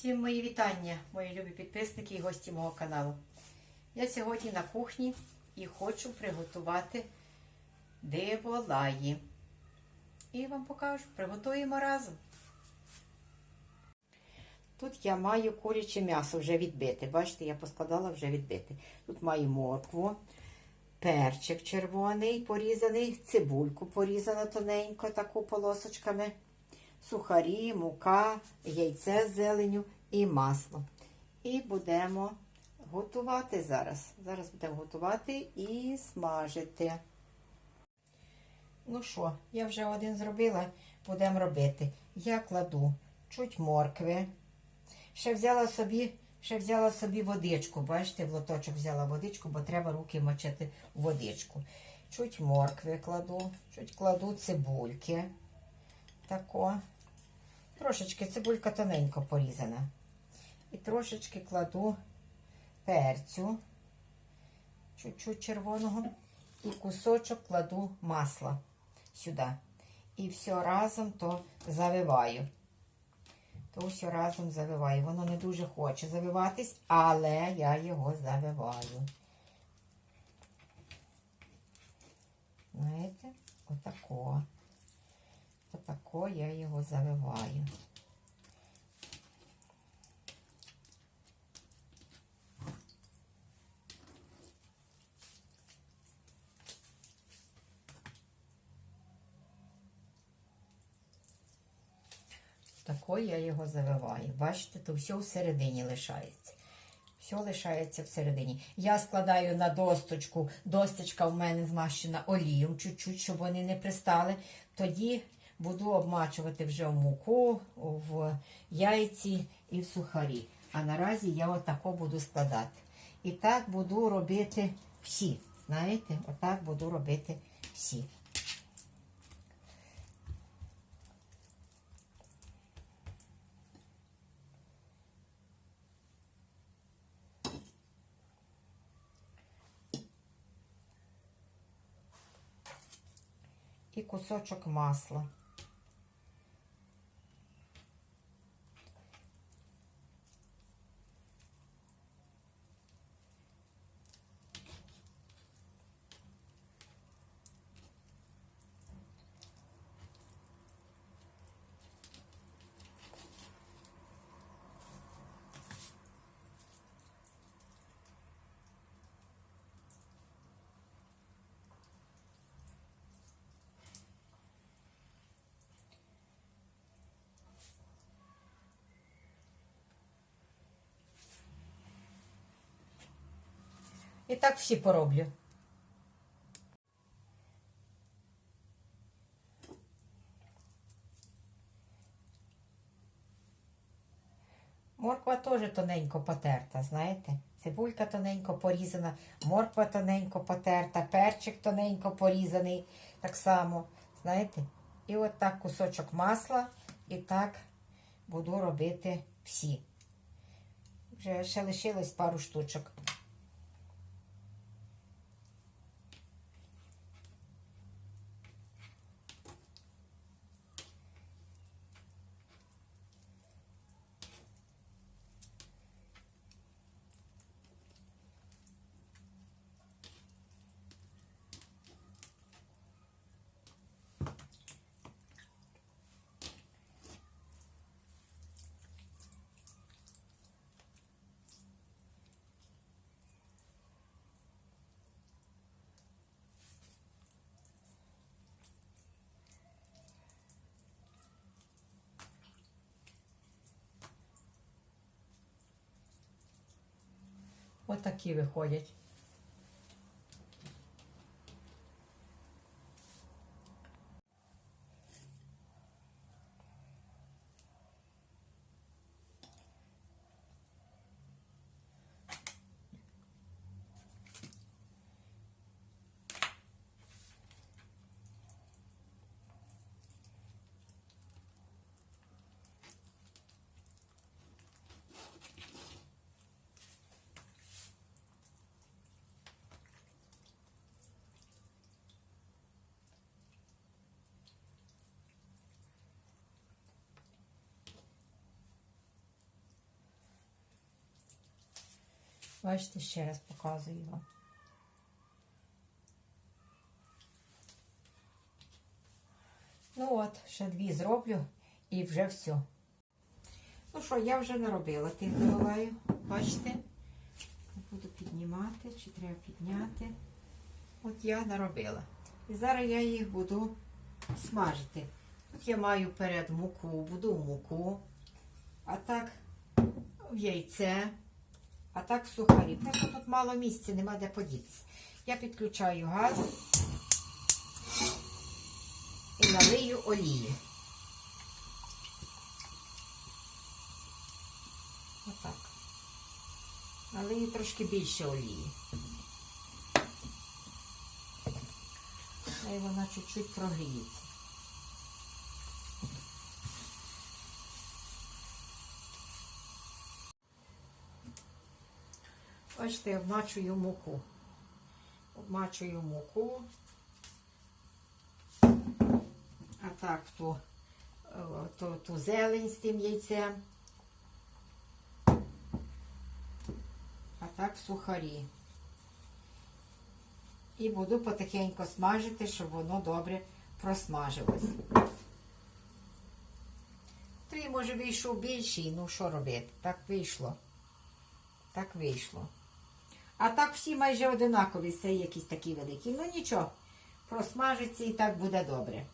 Всім мої вітання, мої любі підписники і гості мого каналу. Я сьогодні на кухні і хочу приготувати диволаї. І вам покажу, приготуємо разом. Тут я маю куряче м'ясо вже відбите. Бачите, я поскладала вже відбите. Тут маю моркву, перчик червоний порізаний, цибульку порізану тоненько, таку полосочками сухарі, мука, яйце з зеленю і масло. І будемо готувати зараз. Зараз будемо готувати і смажити. Ну що, я вже один зробила, будемо робити. Я кладу чуть моркви. Ще взяла собі, ще взяла собі водичку. Бачите, в лоточок взяла водичку, бо треба руки мочити в водичку. Чуть моркви кладу, чуть кладу цибульки. Тако. Трошечки цибулька тоненько порізана. І трошечки кладу перцю, чуть-чуть червоного, і кусочок кладу масла сюди. І все разом то завиваю. То все разом завиваю. Воно не дуже хоче завиватись, але я його завиваю. Знаєте, отако. Отако я його завиваю. Тако я його завиваю. Бачите, то все всередині лишається. Все лишається всередині. Я складаю на досточку. Досточка в мене змащена олієм, чуть-чуть, щоб вони не пристали. Тоді буду обмачувати вже в муку, в яйці і в сухарі. А наразі я отако буду складати. І так буду робити всі. Знаєте, отак буду робити всі. І кусочок масла. І так всі пороблю. Морква теж тоненько потерта, знаєте? Цибулька тоненько порізана, морква тоненько потерта, перчик тоненько порізаний, так само, знаєте? І от так кусочок масла, і так буду робити всі. Вже ще лишилось пару штучок. Отакі виходять. Бачите, ще раз показую вам. Ну от, ще дві зроблю і вже все. Ну що, я вже наробила тих Миколаю. Бачите? Буду піднімати, чи треба підняти. От я наробила. І зараз я їх буду смажити. Тут я маю перед муку, буду муку, а так в яйце, а так сухарі. Що тут мало місця, нема де подітися. Я підключаю газ і налию олії. Отак. Налию трошки більше олії. І вона чуть-чуть прогріється. Бачите, я обмачую муку. Обмачую муку. А так ту, е, ту, ту зелень з тим яйцем. А так сухарі. І буду потихеньку смажити, щоб воно добре просмажилось. Той, може, вийшов більший, ну що робити? Так вийшло. Так вийшло. А так всі майже одинакові, це якісь такі великі. Ну нічого, просмажиться і так буде добре.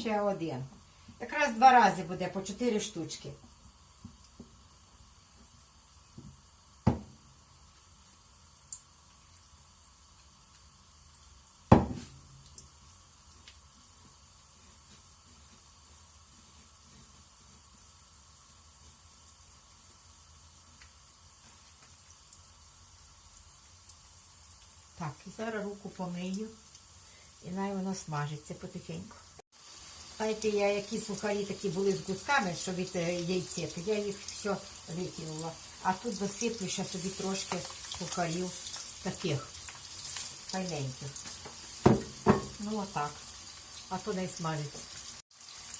Ще один. Якраз два рази буде по чотири штучки. Так, і зараз руку помию. І най воно смажиться потихеньку. Знаєте, я які сухарі такі були з гусками, що від е, яйця, то я їх все викинула. А тут досиплю ще собі трошки сухарів таких файненьких. Ну отак. А то не смажиться.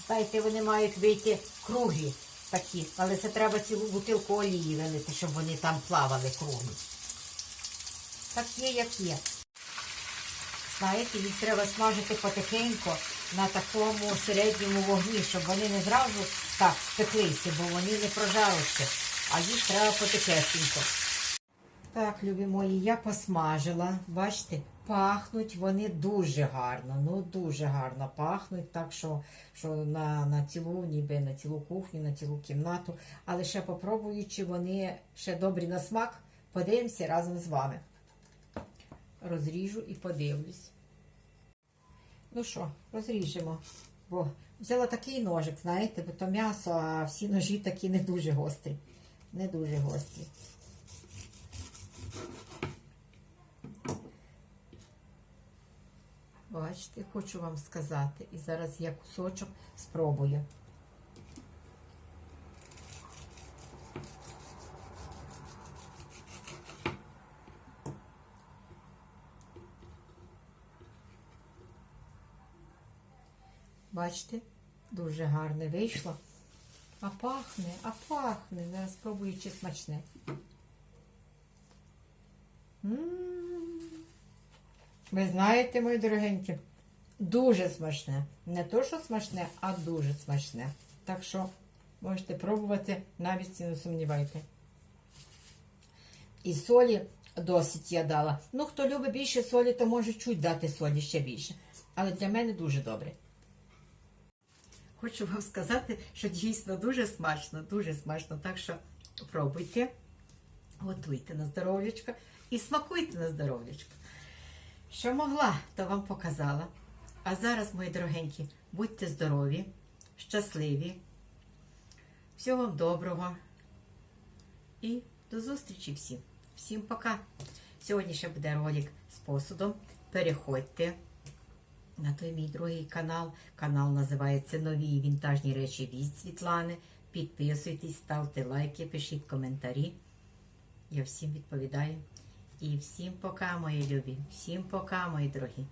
Знаєте, вони мають вийти круглі такі, але це треба цілу бутилку олії вилити, щоб вони там плавали круглі. Так є, як є. Знаєте, їх треба смажити потихеньку на такому середньому вогні, щоб вони не зразу так спеклися, бо вони не прожаряться, а їх треба потихесенько. Так, любі мої, я посмажила. Бачите, пахнуть вони дуже гарно. Ну, дуже гарно пахнуть, так що, що на, на цілу, ніби на цілу кухню, на цілу кімнату. Але ще попробую, чи вони ще добрі на смак. Подивимося разом з вами. Розріжу і подивлюсь. Ну що, розріжемо. Бо взяла такий ножик, знаєте, бо то м'ясо, а всі ножі такі не дуже гострі. Не дуже гострі. Бачите, хочу вам сказати. І зараз я кусочок спробую. Бачите, дуже гарне вийшло. А пахне, а пахне. Зараз спробую, чи смачне. М. Ви знаєте, мої дорогенькі, дуже смачне. Не то, що смачне, а дуже смачне. Так що можете пробувати, навіть не сумнівайте. І солі досить я дала. Ну, хто любить більше солі, то може чуть дати солі ще більше. Але для мене дуже добре. Хочу вам сказати, що дійсно дуже смачно, дуже смачно. Так що пробуйте, готуйте на здоров'ячко і смакуйте на здоров'ячко. Що могла, то вам показала. А зараз, мої дорогенькі, будьте здорові, щасливі. Всього вам доброго. І до зустрічі всім. Всім пока. Сьогодні ще буде ролик з посудом. Переходьте. На той мій другий канал. Канал називається Нові вінтажні речі від Світлани. Підписуйтесь, ставте лайки, пишіть коментарі. Я всім відповідаю. І всім пока, мої любі. Всім пока, мої дорогі.